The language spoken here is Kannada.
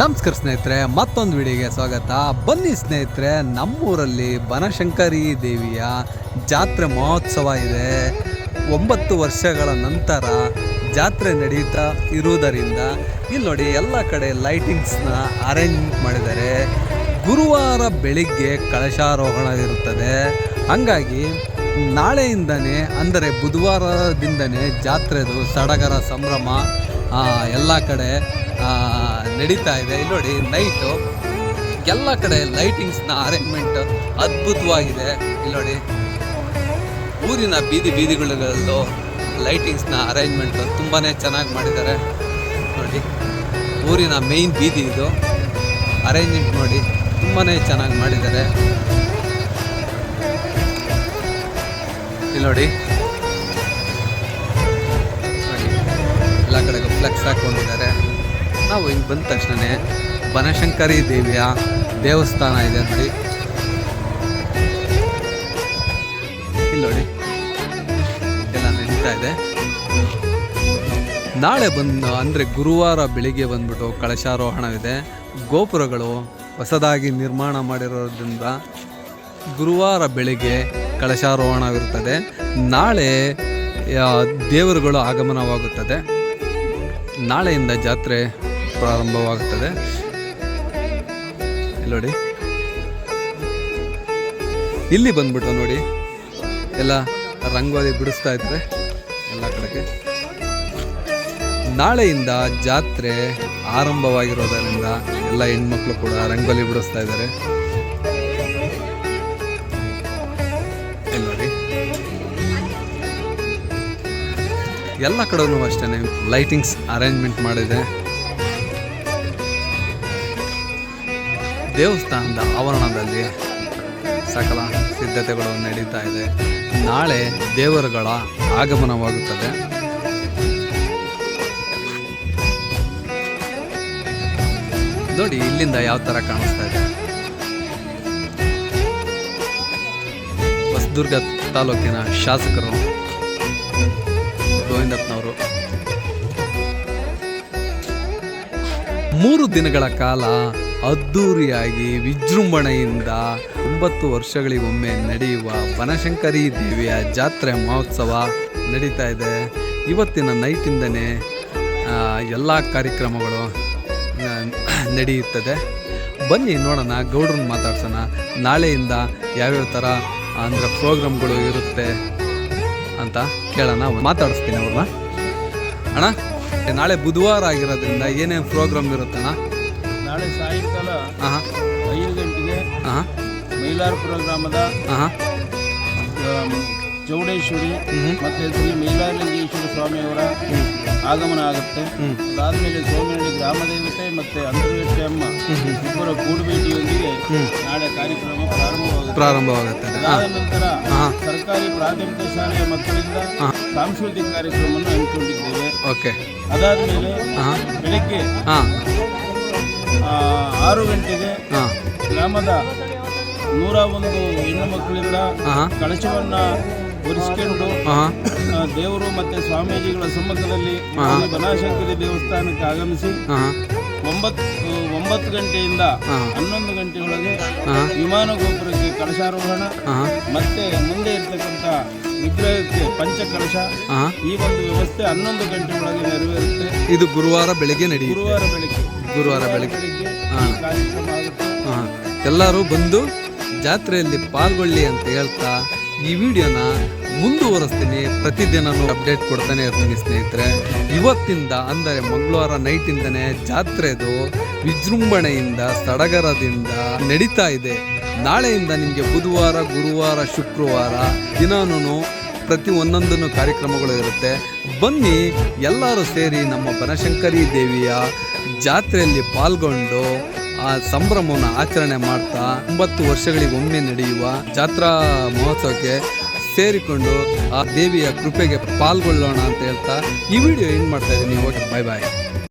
ನಮಸ್ಕಾರ ಸ್ನೇಹಿತರೆ, ಮತ್ತೊಂದು ವಿಡಿಯೋಗೆ ಸ್ವಾಗತ. ಬನ್ನಿ ಸ್ನೇಹಿತರೆ, ನಮ್ಮೂರಲ್ಲಿ ಬನಶಂಕರಿ ದೇವಿಯ ಜಾತ್ರೆ ಮಹೋತ್ಸವ ಇದೆ. ಒಂಬತ್ತು ವರ್ಷಗಳ ನಂತರ ಜಾತ್ರೆ ನಡೆಯುತ್ತಾ ಇರುವುದರಿಂದ ಇಲ್ಲಿ ನೋಡಿ ಎಲ್ಲ ಕಡೆ ಲೈಟಿಂಗ್ಸ್ನ ಅರೇಂಜ್ ಮಾಡಿದ್ದಾರೆ. ಗುರುವಾರ ಬೆಳಿಗ್ಗೆ ಕಳಶಾರೋಹಣ ಇರುತ್ತದೆ ಹಾಗಾಗಿ ನಾಳೆಯಿಂದನೇ, ಅಂದರೆ ಬುಧವಾರದಿಂದನೇ ಜಾತ್ರೆದು ಸಡಗರ ಸಂಭ್ರಮ ಎಲ್ಲ ಕಡೆ ನಡೀತಾ ಇದೆ. ಇಲ್ಲಿ ನೋಡಿ ನೈಟು ಎಲ್ಲ ಕಡೆ ಲೈಟಿಂಗ್ಸ್ನ ಅರೇಂಜ್ಮೆಂಟ್ ಅದ್ಭುತವಾಗಿದೆ. ಇಲ್ಲಿ ನೋಡಿ, ಊರಿನ ಬೀದಿ ಬೀದಿಗಳಲ್ಲೂ ಲೈಟಿಂಗ್ಸ್ನ ಅರೇಂಜ್ಮೆಂಟ್ ತುಂಬಾ ಚೆನ್ನಾಗಿ ಮಾಡಿದ್ದಾರೆ. ನೋಡಿ, ಊರಿನ ಮೇಯ್ನ್ ಬೀದಿ ಇದು. ಅರೇಂಜ್ಮೆಂಟ್ ನೋಡಿ ತುಂಬಾ ಚೆನ್ನಾಗಿ ಮಾಡಿದ್ದಾರೆ. ಇಲ್ಲಿ ನೋಡಿ ಎಲ್ಲ ಕಡೆಗೂ ಫ್ಲೆಕ್ಸ್ ಹಾಕೊಂಡಿದ್ದಾರೆ. ನಾವು ಹಿಂಗೆ ಬಂದ ತಕ್ಷಣವೇ ಬನಶಂಕರಿ ದೇವಿಯ ದೇವಸ್ಥಾನ ಇದೆ ನೋಡಿ. ಇಲ್ಲಿ ನೋಡಿ. ಎಲ್ಲ ನಡೀತಾ ಇದೆ. ನಾಳೆ ಬಂದು ಅಂದರೆ ಗುರುವಾರ ಬೆಳಿಗ್ಗೆ ಬಂದ್ಬಿಟ್ಟು ಕಳಶಾರೋಹಣವಿದೆ. ಗೋಪುರಗಳು ಹೊಸದಾಗಿ ನಿರ್ಮಾಣ ಮಾಡಿರೋದ್ರಿಂದ ಗುರುವಾರ ಬೆಳಿಗ್ಗೆ ಕಳಶಾರೋಹಣವಿರುತ್ತದೆ. ನಾಳೆ ದೇವರುಗಳು ಆಗಮನವಾಗುತ್ತದೆ. ನಾಳೆಯಿಂದ ಜಾತ್ರೆ ಪ್ರಾರಂಭವಾಗುತ್ತದೆ. ಇಲ್ಲಿ ನೋಡಿ. ಇಲ್ಲಿ ಬಂದ್ಬಿಟ್ಟು ನೋಡಿ. ಎಲ್ಲ ರಂಗೋಲಿ ಬಿಡಿಸ್ತಾ ಇದ್ದಾರೆ ಎಲ್ಲ ಕಡೆಗೆ. ನಾಳೆಯಿಂದ ಜಾತ್ರೆ ಆರಂಭವಾಗಿರೋದರಿಂದ ಎಲ್ಲ ಹೆಣ್ಮಕ್ಳು ಕೂಡ ರಂಗೋಲಿ ಬಿಡಿಸ್ತಾ ಇದ್ದಾರೆ. ಎಲ್ಲ ಕಡೆನೂ ಅಷ್ಟೇ ಲೈಟಿಂಗ್ಸ್ ಅರೇಂಜ್ಮೆಂಟ್ ಮಾಡಿದೆ. ದೇವಸ್ಥಾನದ ಆವರಣದಲ್ಲಿ ಸಕಲ ಸಿದ್ಧತೆಗಳು ನಡೀತಾ ಇದೆ. ನಾಳೆ ದೇವರುಗಳ ಆಗಮನವಾಗುತ್ತದೆ. ನೋಡಿ, ಇಲ್ಲಿಂದ ಯಾವ ತರ ಕಾಣಿಸ್ತಾ ಇದೆ. ಹೊಸದುರ್ಗ ತಾಲೂಕಿನ ಶಾಸಕರು ಗೋವಿಂದಪ್ಪನವರು. ಮೂರು ದಿನಗಳ ಕಾಲ ಅದ್ಧೂರಿಯಾಗಿ ವಿಜೃಂಭಣೆಯಿಂದ ಒಂಬತ್ತು ವರ್ಷಗಳಿಗೊಮ್ಮೆ ನಡೆಯುವ ಬನಶಂಕರಿ ದೇವಿಯ ಜಾತ್ರೆ ಮಹೋತ್ಸವ ನಡೀತಾ ಇದೆ. ಇವತ್ತಿನ ನೈಟಿಂದನೇ ಎಲ್ಲ ಕಾರ್ಯಕ್ರಮಗಳು ನಡೆಯುತ್ತದೆ. ಬನ್ನಿ ನೋಡೋಣ, ಗೌಡ್ರನ್ನ ಮಾತಾಡ್ಸೋಣ. ನಾಳೆಯಿಂದ ಯಾವ್ಯಾವ ಥರ ಅಂದರೆ ಪ್ರೋಗ್ರಾಮ್ಗಳು ಇರುತ್ತೆ ಅಂತ ಕೇಳೋಣ. ಮಾತಾಡಿಸ್ತೀನಿ ಅವ್ರನ್ನ. ಅಣ್ಣ, ನಾಳೆ ಬುಧವಾರ ಆಗಿರೋದ್ರಿಂದ ಏನೇನು ಪ್ರೋಗ್ರಾಮ್ ಇರುತ್ತಣ್ಣ? ನಾಳೆ ಸಾಯಂಕಾಲ ಐದು ಗಂಟೆಗೆ ಮೈಲಾರಪುರ ಗ್ರಾಮದ ಚೌಡೇಶ್ವರಿ ಮತ್ತೆ ಶ್ರೀ ಮೈಲಾರಲಿಂಗೇಶ್ವರ ಸ್ವಾಮಿಯವರ ಆಗಮನ ಆಗುತ್ತೆ. ಅದಾದಮೇಲೆ ಸೋಮೇನಹಳ್ಳಿ ಗ್ರಾಮ ದೇವತೆ ಮತ್ತು ಅಂತರ್ವೇಷ್ಠಿ ಅಮ್ಮ ಇಬ್ಬರ ಕೂಡುಬೇಟಿಯೊಂದಿಗೆ ನಾಳೆ ಕಾರ್ಯಕ್ರಮ ಪ್ರಾರಂಭವಾಗುತ್ತೆ. ಪ್ರಾರಂಭವಾಗುತ್ತೆ. ಅದಾದ ನಂತರ ಸರ್ಕಾರಿ ಪ್ರಾಥಮಿಕ ಶಾಲೆಯ ಮಕ್ಕಳಿಂದ. ಸಾಂಸ್ಕೃತಿಕ ಕಾರ್ಯಕ್ರಮವನ್ನು ಹಮ್ಮಿಕೊಂಡಿದ್ದೇವೆ ಓಕೆ. ಅದಾದಮೇಲೆ ಬೆಳಗ್ಗೆ ಆರು ಗಂಟೆಗೆ ಹಾಂ. ಗ್ರಾಮದ ನೂರ ಒಂದು ಹೆಣ್ಣು ಮಕ್ಕಳಿಂದ ಕಳಶವನ್ನ ಒರೆಸ್ಕೊಂಡು ದೇವರು ಮತ್ತೆ ಸ್ವಾಮೀಜಿಗಳ ಸಮ್ಮುಖದಲ್ಲಿ ಬನಾಶಂಕರಿ ದೇವಸ್ಥಾನಕ್ಕೆ ಆಗಮಿಸಿ ಒಂಬತ್ತು ಒಂಬತ್ತು ಗಂಟೆಯಿಂದ ಹನ್ನೊಂದು ಗಂಟೆಯೊಳಗೆ ವಿಮಾನ ಗೋಪುರಕ್ಕೆ ಕಳಶಾರೋಹಣ ಮತ್ತೆ ಮುಂದೆ ಇರ್ತಕ್ಕಂಥ ವಿಗ್ರಹಕ್ಕೆ ಪಂಚ ಕಳಶ ಈ ಒಂದು ವ್ಯವಸ್ಥೆ ಹನ್ನೊಂದು ಗಂಟೆಯೊಳಗೆ ಒಳಗೆ ನೆರವೇರುತ್ತೆ. ಇದು ಗುರುವಾರ ಬೆಳಗ್ಗೆ ನಡೆಯುತ್ತೆ. ಗುರುವಾರ ಬೆಳಿಗ್ಗೆ. ಗುರುವಾರ ಬೆಳಗ್ಗೆ. ಹಾಂ. ಹಾಂ. ಎಲ್ಲರೂ ಬಂದು ಜಾತ್ರೆಯಲ್ಲಿ ಪಾಲ್ಗೊಳ್ಳಿ ಅಂತ ಹೇಳ್ತಾ ಈ ವಿಡಿಯೋನ ಮುಂದುವರೆಸ್ತೀನಿ. ಪ್ರತಿದಿನನೂ ಅಪ್ಡೇಟ್ ಕೊಡ್ತಾನೆ ಇರ್ತೀನಿ ಸ್ನೇಹಿತರೆ. ಇವತ್ತಿಂದ ಅಂದರೆ ಮಂಗಳವಾರ ನೈಟಿಂದನೇ ಜಾತ್ರೆದು ವಿಜೃಂಭಣೆಯಿಂದ, ಸಡಗರದಿಂದ ನಡೀತಾ ಇದೆ. ನಾಳೆಯಿಂದ ನಿಮಗೆ ಬುಧವಾರ, ಗುರುವಾರ, ಶುಕ್ರವಾರ ದಿನಾನೂ ಪ್ರತಿ ಒಂದೊಂದನ್ನು ಕಾರ್ಯಕ್ರಮಗಳು ಇರುತ್ತೆ. ಬನ್ನಿ, ಎಲ್ಲರೂ ಸೇರಿ ನಮ್ಮ ಬನಶಂಕರಿ ದೇವಿಯ ಜಾತ್ರೆಯಲ್ಲಿ ಪಾಲ್ಗೊಂಡು ಆ ಸಂಭ್ರಮವನ್ನು ಆಚರಣೆ ಮಾಡ್ತಾ ಒಂಬತ್ತು ವರ್ಷಗಳಿಗೆ ಒಮ್ಮೆ ನಡೆಯುವ ಜಾತ್ರಾ ಮಹೋತ್ಸವಕ್ಕೆ ಸೇರಿಕೊಂಡು ಆ ದೇವಿಯ ಕೃಪೆಗೆ ಪಾಲ್ಗೊಳ್ಳೋಣ ಅಂತ ಹೇಳ್ತಾ ಈ ವಿಡಿಯೋ ಏನು ಮಾಡ್ತಾ ಇದ್ದೀನಿ. ಓಕೆ ಬಾಯ್ ಬಾಯ್